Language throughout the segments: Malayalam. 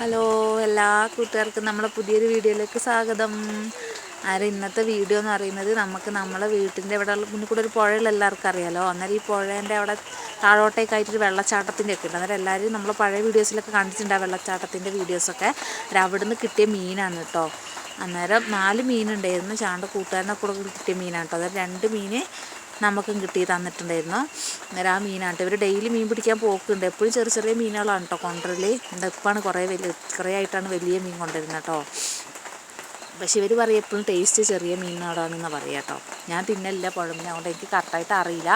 ഹലോ എല്ലാ കൂട്ടുകാർക്കും നമ്മളെ പുതിയൊരു വീഡിയോയിലേക്ക് സ്വാഗതം. ആരെ ഇന്നത്തെ വീഡിയോ എന്ന് പറയുന്നത്? നമുക്ക് നമ്മളെ വീട്ടിന്റെ ഇവിടെ മുന്നിൽ കൂടെ ഒരു പുഴയുള്ള എല്ലാവർക്കും അറിയാലോ. അന്നേരം ഈ പുഴേന്റെ അവിടെ താഴോട്ടേക്കായിട്ടൊരു വെള്ളച്ചാട്ടത്തിന്റെ ഒക്കെ ഉണ്ട്. അന്നേരം എല്ലാവരും നമ്മൾ പഴയ വീഡിയോസിലൊക്കെ കണ്ടിട്ടുണ്ട് ആ വെള്ളച്ചാട്ടത്തിന്റെ വീഡിയോസൊക്കെ. അന്നേരം അവിടെ നിന്ന് കിട്ടിയ മീനാണ് കേട്ടോ. അന്നേരം നാല് മീനുണ്ടായിരുന്നു. ചാണ്ട കൂട്ടുകാരനൊക്കെ കൂടെ കിട്ടിയ മീനാണ് കേട്ടോ. അതായത് രണ്ട് മീന് നമുക്കും കിട്ടി തന്നിട്ടുണ്ടായിരുന്നു. ആ മീനാണ്. ഇവർ ഡെയിലി മീൻ പിടിക്കാൻ പോക്കുണ്ട്. എപ്പോഴും ചെറിയ ചെറിയ മീനുകളാണ് കേട്ടോ കൊണ്ടുവരൽ. ഇപ്പാണ് കുറേ വലിയ കുറേ ആയിട്ടാണ് വലിയ മീൻ കൊണ്ടുവരുന്നത് കേട്ടോ പക്ഷെ ഇവർ പറയും എപ്പോഴും ടേസ്റ്റ് ചെറിയ മീനുകളാണെന്ന് പറയാം കേട്ടോ ഞാൻ തിന്നല്ല പുഴമീൻ അതുകൊണ്ട് എനിക്ക് കറക്റ്റായിട്ട് അറിയില്ല.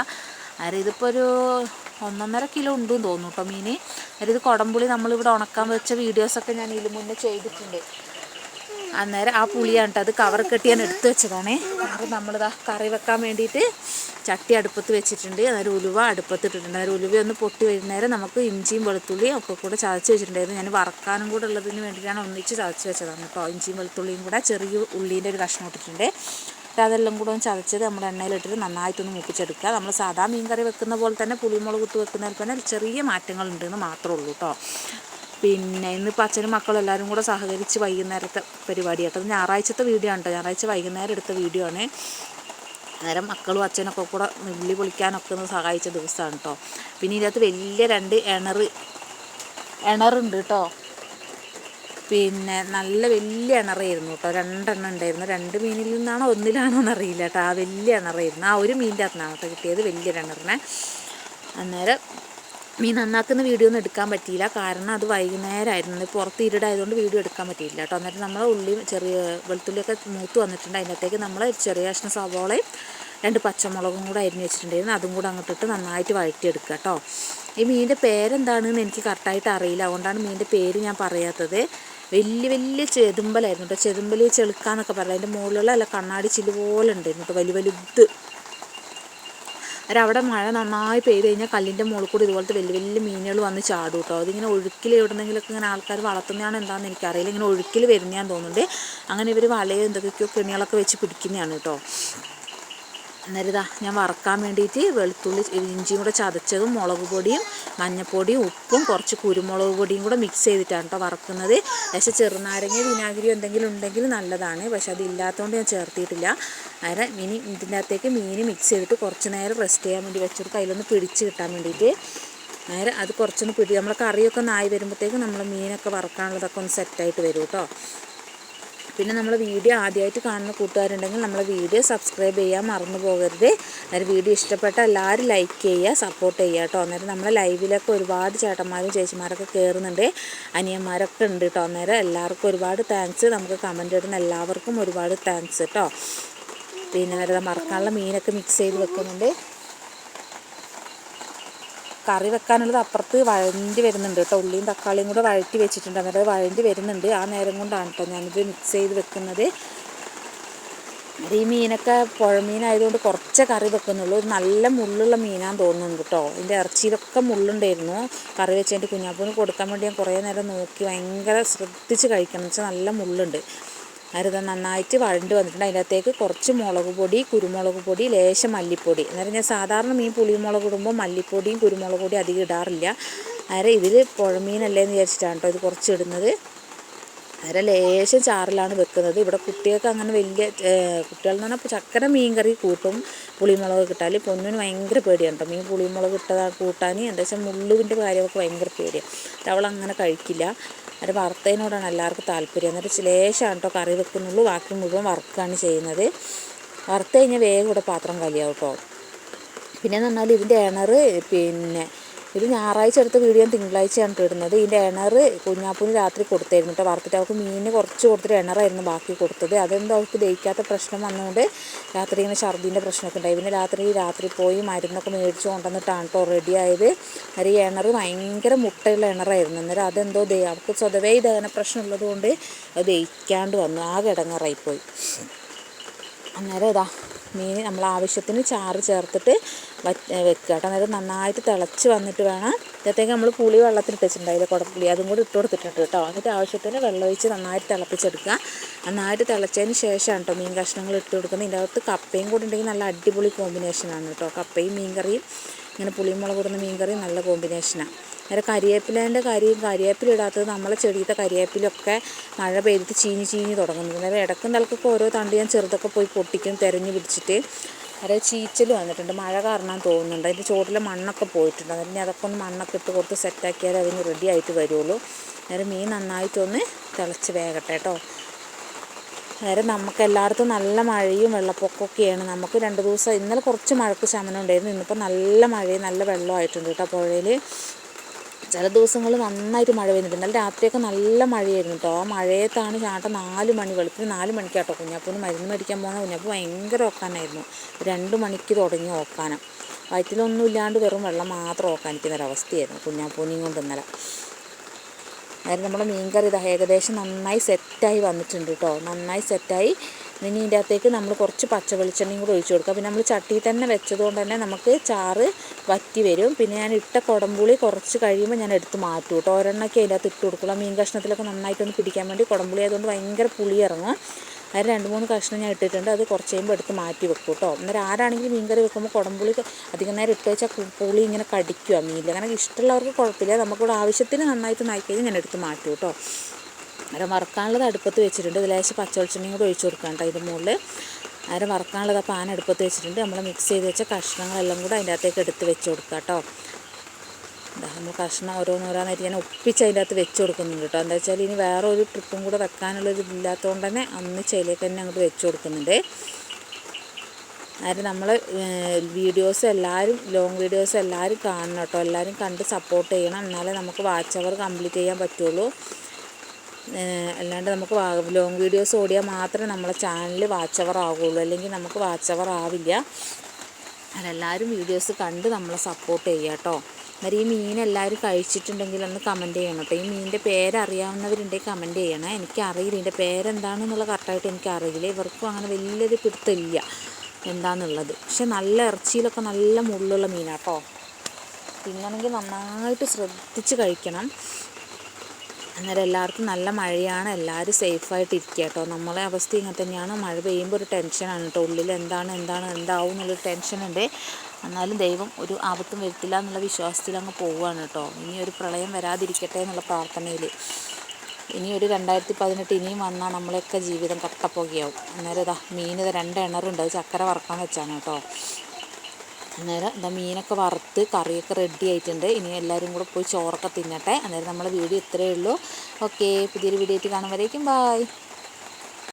അതായത് ഇതിപ്പോൾ ഒരു ഒന്നൊന്നര കിലോ ഉണ്ടെന്ന് തോന്നുന്നു കേട്ടോ മീൻ അതായത് കുടംപുളി നമ്മളിവിടെ ഉണക്കാൻ വെച്ച വീഡിയോസൊക്കെ ഞാൻ ഇതിൽ മുന്നേ ചെയ്തിട്ടുണ്ട്. അന്നേരം ആ പുളിയാണ് അത് കവർ കെട്ടി ഞാൻ എടുത്തു വെച്ചതാണേ. അപ്പോൾ നമ്മളിതാ കറി വെക്കാൻ വേണ്ടിയിട്ട് ചട്ടി അടുപ്പത്ത് വെച്ചിട്ടുണ്ട്. അന്നേരം ഉലുവ അടുപ്പത്ത് ഇട്ടിട്ടുണ്ട് അന്നേരം ഉലുവ ഒന്ന് പൊട്ടി വരുന്നേരം നമുക്ക് ഇഞ്ചിയും വെളുത്തുള്ളിയും ഒക്കെ കൂടെ ചതച്ച് വെച്ചിട്ടുണ്ടായിരുന്നു. ഞാൻ വറക്കാനും കൂടെ ഉള്ളതിന് വേണ്ടിയിട്ടാണ് ഒന്നിച്ച് ചതച്ച് വെച്ചതാണ് കേട്ടോ. ഇഞ്ചിയും വെളുത്തുള്ളിയും കൂടെ ചെറിയ ഉള്ളീന്റെ ഒരു കഷ്ണം ഇട്ടിട്ടുണ്ട്. എന്നിട്ട് അതെല്ലാം കൂടെ ഒന്ന് ചതച്ചത് നമ്മൾ എണ്ണയിലിട്ടിട്ട് നന്നായിട്ടൊന്ന് മുപ്പിച്ചെടുക്കുക. നമ്മൾ സാധാ മീൻ കറി വെക്കുന്ന പോലെ തന്നെ പുളിമുളക് കുത്ത് വെക്കുന്നതിൽ തന്നെ ചെറിയ മാറ്റങ്ങളുണ്ടെന്ന് മാത്രമേ ഉള്ളൂ കേട്ടോ. പിന്നെ ഇന്നിപ്പോൾ അച്ഛനും മക്കളും എല്ലാവരും കൂടെ സഹകരിച്ച് വൈകുന്നേരത്തെ പരിപാടി കേട്ടോ ഞായറാഴ്ചത്തെ വീഡിയോ ആണ് കേട്ടോ. ഞായറാഴ്ച വൈകുന്നേരം എടുത്ത വീഡിയോ ആണ്. അന്നേരം മക്കളും അച്ഛനൊക്കെ കൂടെ നെല്ലി പൊളിക്കാനൊക്കെ ഒന്ന് സഹായിച്ച ദിവസമാണ് കേട്ടോ. പിന്നെ ഇതിനകത്ത് വലിയ രണ്ട് ഇണറ് ഇണറുണ്ട് കേട്ടോ. പിന്നെ നല്ല വലിയ ഇണറായിരുന്നു കേട്ടോ. രണ്ടെണ്ണം ഉണ്ടായിരുന്നു. രണ്ട് മീനിൽ നിന്നാണോ ഒന്നിലാണോ എന്നറിയില്ല കേട്ടോ. ആ വലിയ ഇണറായിരുന്നു. ആ ഒരു മീനിന്റെ അകത്തുനിന്നാണ് കേട്ടോ കിട്ടിയത് വലിയൊരു ഇണറിനെ. അന്നേരം മീൻ നന്നാക്കുന്ന വീഡിയോ ഒന്നും എടുക്കാൻ പറ്റിയില്ല. കാരണം അത് വൈകുന്നേരമായിരുന്നു പുറത്ത് ഇരുടായതുകൊണ്ട് വീഡിയോ എടുക്കാൻ പറ്റിയില്ല കേട്ടോ. എന്നിട്ട് നമ്മൾ ഉള്ളിയും ചെറിയ വെളുത്തുള്ളിയൊക്കെ മൂത്ത് വന്നിട്ടുണ്ട്. അതിനകത്തേക്ക് നമ്മൾ ചെറിയ കഷ്ണം സവോളയും രണ്ട് പച്ചമുളകും കൂടെ അരിഞ്ഞ് വെച്ചിട്ടുണ്ടായിരുന്നു. അതും കൂടെ അങ്ങോട്ടിട്ട് നന്നായിട്ട് വഴറ്റിയെടുക്കുക കേട്ടോ. ഈ മീനിന്റെ പേരെന്താണെന്ന് എനിക്ക് കറക്റ്റായിട്ട് അറിയില്ല. അതുകൊണ്ടാണ് മീനിന്റെ പേര് ഞാൻ പറയാത്തത്. വലിയ വലിയ ചെതുമ്പലായിരുന്നു കേട്ടോ. ചെതുമ്പൽ ചെളുക്കാന്നൊക്കെ പറയാം അതിന്റെ മുകളിലുള്ള അല്ല കണ്ണാടി ചില്ല് പോലെ ഉണ്ടായിരുന്നു കേട്ടോ. വലിയ വലുത്. അവിടെ മഴ നന്നായി പെയ്ത് കഴിഞ്ഞാൽ കല്ലിന്റെ മുകളിൽ കൂടി ഇതുപോലത്തെ വലിയ വലിയ മീനുകൾ വന്ന് ചാടും കേട്ടോ അതിങ്ങനെ ഒഴുക്കിൽ എവിടെന്നെങ്കിലൊക്കെ ഇങ്ങനെ ആൾക്കാർ വളർത്തുന്നതാണ് എന്താണെന്ന് എനിക്കറിയില്ല. ഇങ്ങനെ ഒഴുക്കിൽ വരുന്നതാണെന്ന് തോന്നുന്നുണ്ട്. അങ്ങനെ ഇവർ വലയോ എന്തൊക്കെയോ കെണികളൊക്കെ വെച്ച് പിടിക്കുന്നതാണ് കേട്ടോ അന്നേരം ഞാൻ വറക്കാൻ വേണ്ടിയിട്ട് വെളുത്തുള്ളി ഇഞ്ചിയും കൂടെ ചതച്ചതും മുളക് പൊടിയും മഞ്ഞൾപ്പൊടിയും ഉപ്പും കുറച്ച് കുരുമുളക് പൊടിയും കൂടെ മിക്സ് ചെയ്തിട്ടാണ് കേട്ടോ വറക്കുന്നത്. പക്ഷേ ചെറുനാരങ്ങ വിനാഗിരിയോ എന്തെങ്കിലും ഉണ്ടെങ്കിൽ നല്ലതാണ്. പക്ഷെ അതില്ലാത്തതുകൊണ്ട് ഞാൻ ചേർത്തിയിട്ടില്ല. അന്നേരം മീനി ഇതിന്റെ അകത്തേക്ക് മീൻ മിക്സ് ചെയ്തിട്ട് കുറച്ച് നേരം റെസ്റ്റ് ചെയ്യാൻ വേണ്ടി വെച്ചെടുത്ത് അതിലൊന്ന് പിടിച്ച് കിട്ടാൻ വേണ്ടിയിട്ട്. നേരെ അത് കുറച്ചൊന്ന് പിടി നമ്മളെ കറിയൊക്കെ നായി വരുമ്പോഴത്തേക്ക് നമ്മൾ മീനൊക്കെ വറക്കാനുള്ളതൊക്കെ ഒന്ന് സെറ്റായിട്ട് വരും കേട്ടോ പിന്നെ നമ്മൾ വീഡിയോ ആദ്യമായിട്ട് കാണുന്ന കൂട്ടുകാരുണ്ടെങ്കിൽ നമ്മൾ വീഡിയോ സബ്സ്ക്രൈബ് ചെയ്യാൻ മറന്നു പോകരുത്. അന്നേരം വീഡിയോ ഇഷ്ടപ്പെട്ട എല്ലാവരും ലൈക്ക് ചെയ്യുക സപ്പോർട്ട് ചെയ്യുക കേട്ടോ. അന്നേരം നമ്മളെ ലൈവിലൊക്കെ ഒരുപാട് ചേട്ടന്മാരും ചേച്ചിമാരൊക്കെ കയറുന്നുണ്ട് അനിയന്മാരൊക്കെ ഉണ്ട് കേട്ടോ. അന്നേരം എല്ലാവർക്കും ഒരുപാട് താങ്ക്സ് നമുക്ക് കമന്റ് ഇടുന്ന എല്ലാവർക്കും ഒരുപാട് താങ്ക്സ് കേട്ടോ. പിന്നെ നേരത്തെ മറക്കാനുള്ള മീനൊക്കെ മിക്സ് ചെയ്ത് വെക്കുന്നുണ്ട്. കറി വെക്കാനുള്ളത് അപ്പുറത്ത് വഴണ്ടി വരുന്നുണ്ട് കേട്ടോ. ഉള്ളിയും തക്കാളിയും കൂടെ വഴറ്റി വെച്ചിട്ടുണ്ട്. അന്നേരം വഴണ്ടി വരുന്നുണ്ട്. ആ നേരം കൊണ്ടാണ് കേട്ടോ ഞാനിത് മിക്സ് ചെയ്ത് വെക്കുന്നത്. ഈ മീനൊക്കെ പുഴമീനായതുകൊണ്ട് കുറച്ചേ കറി വെക്കുന്നുള്ളൂ. നല്ല മുള്ളുള്ള മീനാന്ന് തോന്നുന്നുണ്ട് കേട്ടോ. ഇതിന്റെ ഇറച്ചിയിലൊക്കെ മുള്ളുണ്ടായിരുന്നു. കറി വെച്ചതിന്റെ കുഞ്ഞാപ്പൂന് കൊടുക്കാൻ വേണ്ടി ഞാൻ കുറേ നേരം നോക്കി ഭയങ്കര ശ്രദ്ധിച്ച് കഴിക്കണം എന്ന് വെച്ചാൽ നല്ല മുള്ളുണ്ട്. അരുത് നന്നായിട്ട് വഴണ്ട് വന്നിട്ടുണ്ട്. അതിനകത്തേക്ക് കുറച്ച് മുളക് പൊടി കുരുമുളക് പൊടി ലേശം മല്ലിപ്പൊടി. എന്ന് പറഞ്ഞാൽ സാധാരണ മീൻ പുളിമുളക് ഇടുമ്പോൾ മല്ലിപ്പൊടിയും കുരുമുളക് പൊടിയും അധികം ഇടാറില്ല. അര ഇതിൽ പുഴമീനല്ലേ എന്ന് വിചാരിച്ചിട്ടാണ് കേട്ടോ ഇത് കുറച്ച് ഇടുന്നത്. അന്നേരം ലേശം ചാറിലാണ് വെക്കുന്നത്. ഇവിടെ കുട്ടികൾക്ക് അങ്ങനെ വലിയ കുട്ടികളെന്ന് പറഞ്ഞാൽ ചക്കര മീൻ കറി കൂട്ടും. പുളിമുളക് കിട്ടാൽ പൊന്നിന് ഭയങ്കര പേടിയാണ് കേട്ടോ മീൻ പുളിമുളക് ഇട്ടതാ കൂട്ടാൻ എന്താ വെച്ചാൽ മുള്ളുവിന്റെ കാര്യമൊക്കെ ഭയങ്കര പേടിയാണ് അവൾ അങ്ങനെ കഴിക്കില്ല. അത് വറുത്തതിനോടാണ് എല്ലാവർക്കും താല്പര്യം. എന്നിട്ട് ശ്ലേഷമാണ് കേട്ടോ കറി വെക്കുന്നുള്ളൂ. ബാക്കി മുഴുവൻ വറുക്കുകയാണ് ചെയ്യുന്നത്. വറുത്ത് കഴിഞ്ഞാൽ വേഗം ഇവിടെ പാത്രം കലിയാവും കേട്ടോ പിന്നെ എന്ന് പറഞ്ഞാൽ ഇതിന്റെ ഇണറ് പിന്നെ ഇത് ഞായറാഴ്ച എടുത്ത വീഡിയോ തിങ്കളാഴ്ചയാണ് ഇടുന്നത് ഇതിന്റെ ഇണർ കുഞ്ഞാപ്പൂന് രാത്രി കൊടുത്തായിരുന്നു കേട്ടോ. വറുത്തിട്ട് അവൾക്ക് മീനിന് കുറച്ച് കൊടുത്തിട്ട് എണറായിരുന്നു ബാക്കി കൊടുത്തത്. അതെന്തോ അവൾക്ക് ദഹിക്കാത്ത പ്രശ്നം വന്നുകൊണ്ട് രാത്രി ഇങ്ങനെ ഛർദീന്റെ പ്രശ്നമൊക്കെ ഉണ്ടായി. പിന്നെ രാത്രി രാത്രി പോയി മരുന്നൊക്കെ മേടിച്ച് കൊണ്ടുവന്നിട്ടാണ് കേട്ടോ റെഡി ആയത്. അന്നേരം ഈ ഇണർ ഭയങ്കര മുട്ടയുള്ള എണറായിരുന്നു അന്നേരം അതെന്തോ ദേ അവൾക്ക് സ്വതവേ ദഹന പ്രശ്നം ഉള്ളതുകൊണ്ട് അത് ദഹിക്കാണ്ട് വന്നു. ആകെ ഇടങ്ങാറായിപ്പോയി. അന്നേരം ഇതാ മീൻ നമ്മൾ ആവശ്യത്തിന് ചാറ് ചേർത്തിട്ട് വെക്കുക കേട്ടോ. അതായത് നന്നായിട്ട് തിളച്ച് വന്നിട്ട് വേണം. ഇതത്തേക്ക് നമ്മൾ പുളി വെള്ളത്തിൽ അതിൽ കുടപ്പുളി അതും കൂടി ഇട്ട് കൊടുത്തിട്ടുണ്ട് കേട്ടോ. എന്നിട്ട് ആവശ്യത്തിന് വെള്ളം ഒഴിച്ച് നന്നായിട്ട് തിളപ്പിച്ചെടുക്കുക. നന്നായിട്ട് തിളച്ചതിന് ശേഷമാണ് കേട്ടോ മീൻ കഷ്ണങ്ങൾ ഇട്ട് കൊടുക്കുന്നത് ഇതിന്റെ അകത്ത് കപ്പയും കൂടി ഉണ്ടെങ്കിൽ നല്ല അടിപൊളി കോമ്പിനേഷനാണ് കേട്ടോ. കപ്പയും മീൻ കറിയും ഇങ്ങനെ പുളിയും മുളക് ഇടുന്ന മീൻ കറി നല്ല കോമ്പിനേഷനാണ് നേരെ കരിയേപ്പിലേന്റെ കരിയും കരിയേപ്പില ഇടാത്തത് നമ്മളെ ചെടിയത്തെ കരിയേപ്പിലൊക്കെ മഴ പെയ്തിട്ട് ചീഞ്ഞ് ചീഞ്ഞ് തുടങ്ങുന്നത്. നേരെ ഇടക്കും തലക്കൊക്കെ ഓരോ തണ്ട് ഞാൻ ചെറുതൊക്കെ പോയി പൊട്ടിക്കും തിരഞ്ഞു പിടിച്ചിട്ട് അതായത് ചീച്ചൽ വന്നിട്ടുണ്ട്. മഴ കാരണം തോന്നുന്നുണ്ട്. അതിന്റെ ചോട്ടിലെ മണ്ണൊക്കെ പോയിട്ടുണ്ട്. അതിന് അതൊക്കെ ഒന്ന് മണ്ണൊക്കെ ഇട്ട് കൊടുത്ത് സെറ്റാക്കിയാലേ അതിന് റെഡി ആയിട്ട് വരുള്ളൂ. നേരെ മീൻ നന്നായിട്ടൊന്ന് തിളച്ച് വേകട്ടെ കേട്ടോ. നേരെ നമുക്ക് എല്ലായിടത്തും നല്ല മഴയും വെള്ളപ്പൊക്കമൊക്കെയാണ്. നമുക്ക് രണ്ട് ദിവസം ഇന്നലെ കുറച്ച് മഴക്ക് ശമനം ഉണ്ടായിരുന്നു. ഇന്നിപ്പോൾ നല്ല മഴയും നല്ല വെള്ളമായിട്ടുണ്ട് കേട്ടോ പുഴയിൽ ചില ദിവസങ്ങൾ നന്നായിട്ട് മഴ പെയ്യുന്നുണ്ട്. ഇന്നലെ രാത്രിയൊക്കെ നല്ല മഴയായിരുന്നു കേട്ടോ. ആ മഴയത്താണ് ചാട്ടം നാല് മണി വെളുപ്പിന് നാല് മണിക്കാട്ടോ കുഞ്ഞാപ്പൂന് മരുന്ന് മേടിക്കാൻ പോകുന്ന കുഞ്ഞാപ്പൂ ഭയങ്കര ഓക്കാനായിരുന്നു രണ്ട് മണിക്ക് തുടങ്ങി ഓക്കാനം വയറ്റിലൊന്നും ഇല്ലാണ്ട് വെറും വെള്ളം മാത്രം ഓക്കാനിക്കുന്ന ഒരവസ്ഥയായിരുന്നു കുഞ്ഞാപ്പൂനെയും കൊണ്ട് ഇന്നലെ. അതായത് നമ്മുടെ മീൻകറി ഇതാ ഏകദേശം നന്നായി സെറ്റായി വന്നിട്ടുണ്ട് കേട്ടോ നന്നായി സെറ്റായി. ഇനി ഇതിന്റെ അകത്തേക്ക് നമ്മൾ കുറച്ച് പച്ച വെളിച്ചെണ്ണയും കൂടെ ഒഴിച്ചു കൊടുക്കുക പിന്നെ നമ്മൾ ചട്ടിയിൽ തന്നെ വെച്ചതുകൊണ്ട് തന്നെ നമുക്ക് ചാറ് വറ്റി വരും. പിന്നെ ഞാൻ ഇട്ട കുടംപുളി കുറച്ച് കഴിയുമ്പോൾ ഞാൻ എടുത്ത് മാറ്റും കേട്ടോ ഒരെണ്ണയ്ക്ക് അതിന്റെ അകത്ത് ഇട്ട് കൊടുക്കുള്ളൂ മീൻ കഷ്ണത്തിലൊക്കെ നന്നായിട്ടൊന്ന് പിടിക്കാൻ വേണ്ടി കുടംപുളി ആയതുകൊണ്ട് ഭയങ്കര പുളി ഇറങ്ങും അതിൽ രണ്ട് മൂന്ന് കഷ്ണം ഞാൻ ഇട്ടിട്ടുണ്ട്. അത് കുറച്ച് കഴിയുമ്പോൾ എടുത്ത് മാറ്റി വെക്കും കേട്ടോ. അന്നേരം ആരാണെങ്കിലും മീൻകറി വെക്കുമ്പോൾ കുടംപുളി അധികം നേരം ഇട്ട് വെച്ചാൽ പുളി ഇങ്ങനെ കടിക്കുക മീനിൽ അങ്ങനെ ഇഷ്ടമുള്ളവർക്ക് കുഴപ്പമില്ല. നമുക്കിവിടെ ആവശ്യത്തിന് നന്നായിട്ട് നായിക്കഴിഞ്ഞാൽ ഞാൻ എടുത്ത് മാറ്റും കേട്ടോ. അന്നേരം വറക്കാനുള്ളത് അടുപ്പത്ത് വെച്ചിട്ടുണ്ട്. ഇതിലേശം പച്ചവെളിച്ചെണ്ണയും പച്ച കൂടെ ഒഴിച്ച് കൊടുക്കാം കേട്ടോ അതിന്റെ മുകളിൽ അന്നേരം വറക്കാനുള്ളത് ആ പാൻ അടുപ്പത്ത് വെച്ചിട്ടുണ്ട്. നമ്മൾ മിക്സ് ചെയ്ത് വെച്ച കഷ്ണങ്ങളെല്ലാം കൂടെ അതിന്റെ അകത്തേക്ക് എടുത്ത് വെച്ച് കൊടുക്കാം കേട്ടോ. നമ്മൾ കഷ്ണം ഓരോന്നോരോന്നായിട്ട് ഞാൻ ഒപ്പിച്ച് അതിന്റെ അകത്ത് വെച്ച് കൊടുക്കുന്നുണ്ട് കേട്ടോ. എന്താ വെച്ചാൽ ഇനി വേറെ ഒരു ട്രിപ്പും കൂടെ വെക്കാനുള്ളൊരു ഇതില്ലാത്തതുകൊണ്ട് തന്നെ അന്ന് ചെയിലേക്ക് തന്നെ അങ്ങോട്ട് വെച്ച് കൊടുക്കുന്നുണ്ട്. അതായത് നമ്മൾ വീഡിയോസ് എല്ലാവരും ലോങ് വീഡിയോസ് എല്ലാവരും കാണണം കേട്ടോ. എല്ലാവരും കണ്ട് സപ്പോർട്ട് ചെയ്യണം. എന്നാലേ നമുക്ക് വാച്ച് അവർ കംപ്ലീറ്റ് ചെയ്യാൻ പറ്റുള്ളൂ. അല്ലാണ്ട് നമുക്ക് ലോങ് വീഡിയോസ് ഓടിയാൽ മാത്രമേ നമ്മളെ ചാനൽ വാച്ച് അവർ ആകുള്ളൂ അല്ലെങ്കിൽ നമുക്ക് വാച്ച് അവർ ആവില്ല. അതെല്ലാവരും വീഡിയോസ് കണ്ട് നമ്മളെ സപ്പോർട്ട് ചെയ്യാം കേട്ടോ. അന്നേരം ഈ മീൻ എല്ലാവരും കഴിച്ചിട്ടുണ്ടെങ്കിൽ ഒന്ന് കമന്റ് ചെയ്യണം. കേട്ടോ ഈ മീനിന്റെ പേരറിയാവുന്നവരുണ്ടെങ്കിൽ കമന്റ് ചെയ്യണം. എനിക്കറിയില്ല. ഇതിന്റെ പേരെന്താണെന്നുള്ള കറക്റ്റായിട്ട് എനിക്കറിയില്ല. ഇവർക്കും അങ്ങനെ വലിയൊരു പിടുത്തമില്ല. എന്താണെന്നുള്ളത് പക്ഷെ നല്ല ഇറച്ചിയിലൊക്കെ നല്ല മുള്ളുള്ള മീനാട്ടോ. തിന്നണമെങ്കിൽ നന്നായിട്ട് ശ്രദ്ധിച്ച് കഴിക്കണം. അന്നേരം എല്ലാവർക്കും നല്ല മഴയാണ്. എല്ലാവരും സേഫായിട്ട് ഇരിക്കുക കേട്ടോ. നമ്മളെ അവസ്ഥ ഇങ്ങനെ തന്നെയാണ്. മഴ പെയ്യുമ്പോൾ ഒരു ടെൻഷനാണ് കേട്ടോ. ഉള്ളിൽ എന്താണ് എന്താണ് എന്താവും എന്നുള്ളൊരു ടെൻഷനുണ്ട് എന്നാലും ദൈവം ഒരു ആപത്തും വരുത്തില്ല എന്നുള്ള വിശ്വാസത്തിൽ അങ്ങ് പോവുകയാണ് കേട്ടോ. ഇനി ഒരു പ്രളയം വരാതിരിക്കട്ടെ എന്നുള്ള പ്രാർത്ഥനയിൽ. ഇനി ഒരു രണ്ടായിരത്തി പതിനെട്ട് ഇനിയും വന്നാൽ നമ്മളെയൊക്കെ ജീവിതം കട്ടപ്പുകയാവും. അന്നേരം ഇതാ മീൻ ഇത് രണ്ട് എണ്ണറുണ്ട് ചക്കര വറക്കാൻ വെച്ചാണ് കേട്ടോ. അന്നേരം എന്താ മീനൊക്കെ വറുത്ത് കറിയൊക്കെ റെഡി ആയിട്ടുണ്ട്. ഇനി എല്ലാവരും കൂടെ പോയി ചോറൊക്കെ തിന്നട്ടെ. അന്നേരം നമ്മളെ വീഡിയോ ഇത്രയേ ഉള്ളൂ. ഓക്കെ പുതിയൊരു വീഡിയോ ആയിട്ട് കാണുമ്പോഴേക്കും ബായ്